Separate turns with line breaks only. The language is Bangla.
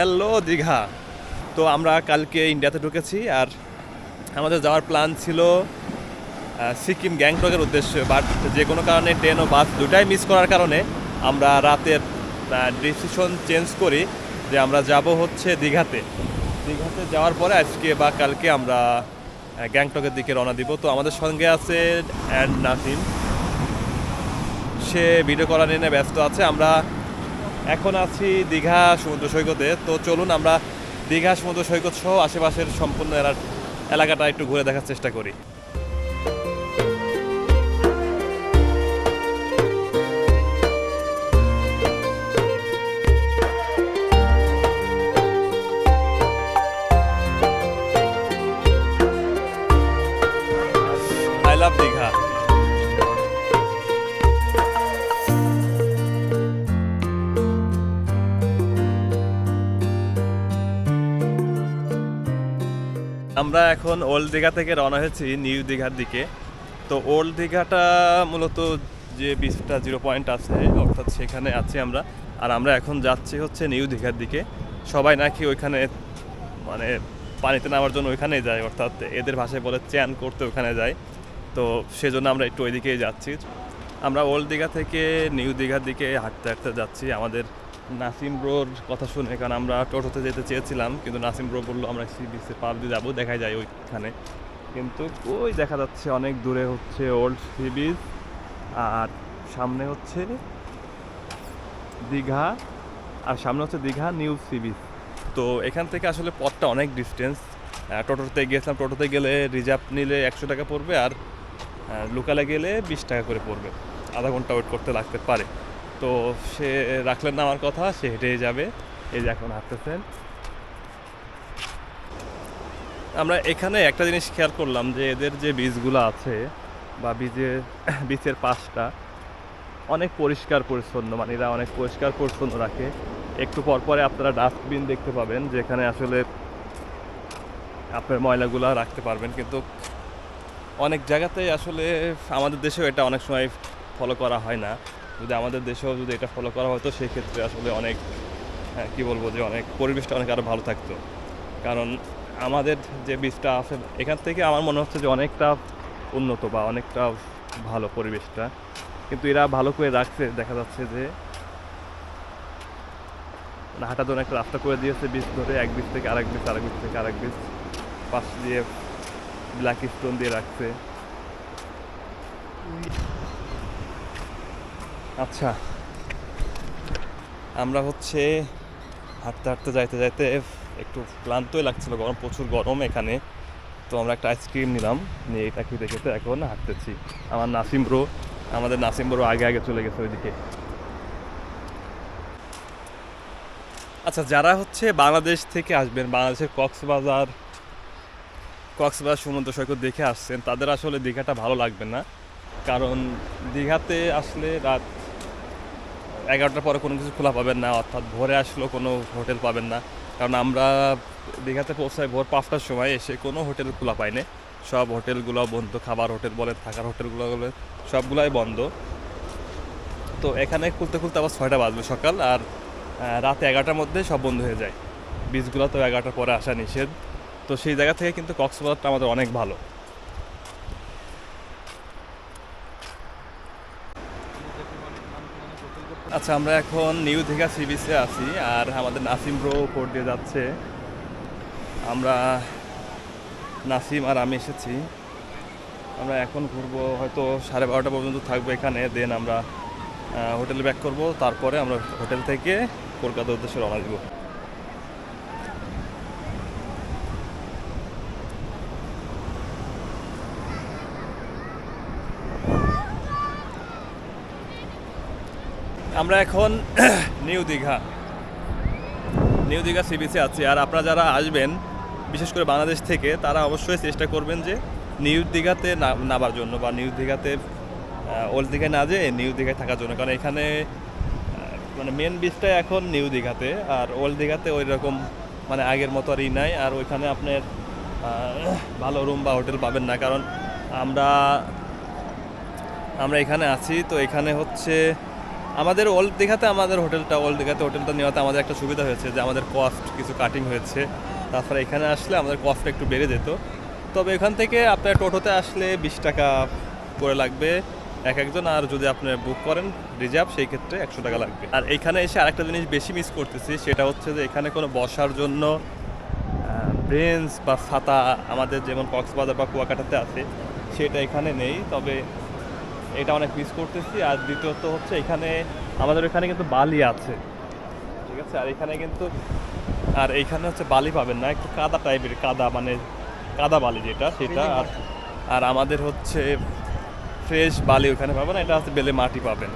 হ্যালো দীঘা। তো আমরা কালকে ইন্ডিয়াতে ঢুকেছি আর আমাদের যাওয়ার প্ল্যান ছিল সিকিম গ্যাংটকের উদ্দেশ্যে বাট যে কোনো কারণে ট্রেন ও বাস দুটাই মিস করার কারণে আমরা রাতের ডিসিশন চেঞ্জ করি যে আমরা যাব হচ্ছে দীঘাতে। দীঘাতে যাওয়ার পরে আজকে বা কালকে আমরা গ্যাংটকের দিকে রওনা দিব। তো আমাদের সঙ্গে আছে অ্যান্ড নাসিম। সে ভিডিও করা নিয়ে ব্যস্ত আছে। আমরা এখন আছি দীঘা সমুদ্র সৈকতে। তো চলুন আমরা দীঘা সমুদ্র সৈকত সহ আশেপাশের সম্পূর্ণ এলাকাটা একটু ঘুরে দেখার চেষ্টা করি। এখন ওল্ড দীঘা থেকে রওনা হয়েছি নিউ দীঘার দিকে। তো ওল্ড দীঘাটা মূলত যে বিচটা জিরো পয়েন্ট আছে, অর্থাৎ সেখানে আছি আমরা। আর আমরা এখন যাচ্ছি হচ্ছে নিউ দীঘার দিকে। সবাই নাকি ওইখানে মানে পানিতে নামার জন্য ওইখানেই যায়, অর্থাৎ এদের ভাষায় বলে চ্যান করতে ওখানে যায়। তো সেজন্য আমরা একটু ওইদিকেই যাচ্ছি। আমরা ওল্ড দীঘা থেকে নিউ দীঘার দিকে হাঁটতে হাঁটতে যাচ্ছি। আমাদের নাসিম ব্রোর কথা শুনে, কারণ আমরা টোটোতে যেতে চেয়েছিলাম, কিন্তু নাসিম ব্রো বলল, আমরা সি বিচে পার দিয়ে যাব দেখা যায় ওইখানে। কিন্তু ওই দেখা যাচ্ছে অনেক দূরে হচ্ছে ওল্ড সি বিচ আর সামনে হচ্ছে দীঘা, আর সামনে হচ্ছে দীঘা নিউ সি বিচ তো এখান থেকে আসলে পথটা অনেক ডিস্টেন্স টোটোতে গিয়েছিলাম, টোটোতে গেলে রিজার্ভ নিলে একশো টাকা পড়বে আর লোকালে গেলে বিশ টাকা করে পড়বে। আধা ঘণ্টা ওয়েট করতে লাগতে পারে। তো সে রাখলেন না আমার কথা, সে হেঁটেই যাবে। এই যে এখন হাঁটতেছেন। আমরা এখানে একটা জিনিস খেয়াল করলাম যে এদের যে বীজগুলো আছে বা বীজের বীজের পাশটা অনেক পরিষ্কার পরিচ্ছন্ন মানে এরা অনেক পরিষ্কার পরিচ্ছন্ন রাখে। একটু পর পরে আপনারা ডাস্টবিন দেখতে পাবেন, যেখানে আসলে আপনার ময়লাগুলো রাখতে পারবেন। কিন্তু অনেক জায়গাতেই আসলে আমাদের দেশেও এটা অনেক সময় ফলো করা হয় না। যদি আমাদের দেশেও যদি এটা ফলো করা হতো সেই ক্ষেত্রে আসলে অনেক হ্যাঁ, কি বলব যে অনেক পরিবেশটা অনেক আরও ভালো থাকতো। কারণ আমাদের যে বীজটা আছে এখান থেকে আমার মনে হচ্ছে যে অনেকটা উন্নত বা অনেকটা ভালো পরিবেশটা। কিন্তু এরা ভালো করে রাখছে দেখা যাচ্ছে যে মানে হাঁটার জন্য একটা রাস্তা করে দিয়েছে বীজ ধরে এক বীজ থেকে আরেক বীজ আরেক বীজ থেকে আরেক বীজ পাশ দিয়ে ব্ল্যাক স্টোন দিয়ে রাখছে। আচ্ছা। আমরা হচ্ছে হাঁটতে হাঁটতে যাইতে যাইতে একটু ক্লান্তই লাগছিল, গরম, প্রচুর গরম এখানে। তো আমরা একটা আইসক্রিম নিলাম, নিয়ে এটা খেতে খেতে এখন হাঁটতেছি। আমার নাসিম ব্রো আমাদের নাসিম ব্রো আগে আগে চলে গেছে ওইদিকে। আচ্ছা যারা হচ্ছে বাংলাদেশ থেকে আসবেন, বাংলাদেশের কক্সবাজার কক্সবাজার সমুদ্র সৈকত দেখে আসছেন, তাদের আসলে দীঘাটা ভালো লাগবে না। কারণ দীঘাতে আসলে রাত এগারোটার পরে কোনো কিছু খোলা পাবেন না, অর্থাৎ ভোরে আসলেও কোনো হোটেল পাবেন না। কারণ আমরা দীঘাতে পৌঁছাই ভোর পাঁচটার সময়, এসে কোনো হোটেল খোলা পাইনি। সব হোটেলগুলো বন্ধ, খাবার হোটেল বলে থাকার হোটেলগুলো বলেন, সবগুলাই বন্ধ। তো এখানে খুলতে খুলতে আবার ছয়টা বাজবে সকাল, আর রাত এগারোটার মধ্যে সব বন্ধ হয়ে যায়। বীজগুলো তো এগারোটার পরে আসা নিষেধ। তো সেই জায়গা থেকে কিন্তু কক্সবাজারটা আমাদের অনেক ভালো। আচ্ছা আমরা এখন নিউ দীঘা সি বিচে আছি আর আমাদের নাসিম ব্রো উপর দিয়ে যাচ্ছে। আমরা নাসিম আর আমি এসেছি। আমরা এখন ঘুরবো, হয়তো সাড়ে বারোটা পর্যন্ত থাকব এখানে দেন আমরা হোটেলে ব্যাক করব। তারপরে আমরা হোটেল থেকে কলকাতার উদ্দেশ্যে রওনা দিব। আমরা এখন new Digha. New Digha sea বিচে আছি। আর আপনারা যারা আসবেন, বিশেষ করে বাংলাদেশ থেকে, তারা অবশ্যই চেষ্টা করবেন যে নিউ দীঘাতে নামার জন্য বা নিউ দীঘাতে ওল্ড দীঘায় না যেয়ে নিউ দীঘায় থাকার জন্য। কারণ এখানে মানে মেন বিচটা এখন নিউ দীঘাতে। আর ওল্ড দীঘাতে ওই রকম মানে আগের মতো আর ই নাই। আর ওইখানে আপনার ভালো রুম বা হোটেল পাবেন না। কারণ আমরা আমরা এখানে আছি। তো এখানে হচ্ছে আমাদের ওল্ড দীঘাতে, আমাদের হোটেলটা ওল্ড দীঘাতে, হোটেলটা নেওয়াতে আমাদের একটা সুবিধা হয়েছে যে আমাদের কস্ট কিছু কাটিং হয়েছে। তারপরে এখানে আসলে আমাদের কস্টটা একটু বেড়ে যেত। তবে এখান থেকে আপনার টোটোতে আসলে বিশ টাকা করে লাগবে এক একজন। আর যদি আপনি বুক করেন রিজার্ভ সেই ক্ষেত্রে একশো টাকা লাগবে। আর এখানে এসে আরেকটা জিনিস বেশি মিস করতেছি, সেটা হচ্ছে যে এখানে কোনো বসার জন্য বেঞ্চ বা ছাতা আমাদের যেমন কক্সবাজার বা কুয়াকাটাতে আছে, সেটা এখানে নেই। তবে এটা অনেক মিস করতেছি। আর দ্বিতীয়ত হচ্ছে এখানে আমাদের এখানে কিন্তু বালি আছে। ঠিক আছে? আর এখানে কিন্তু আর এইখানে হচ্ছে বালি পাবেন না। একটু কাদা টাইপের কাদা মানে কাদা বালি যেটা সেটা। আর আর আমাদের হচ্ছে ফ্রেশ বালি ওখানে পাবেন এটা হচ্ছে বেলে মাটি পাবেন।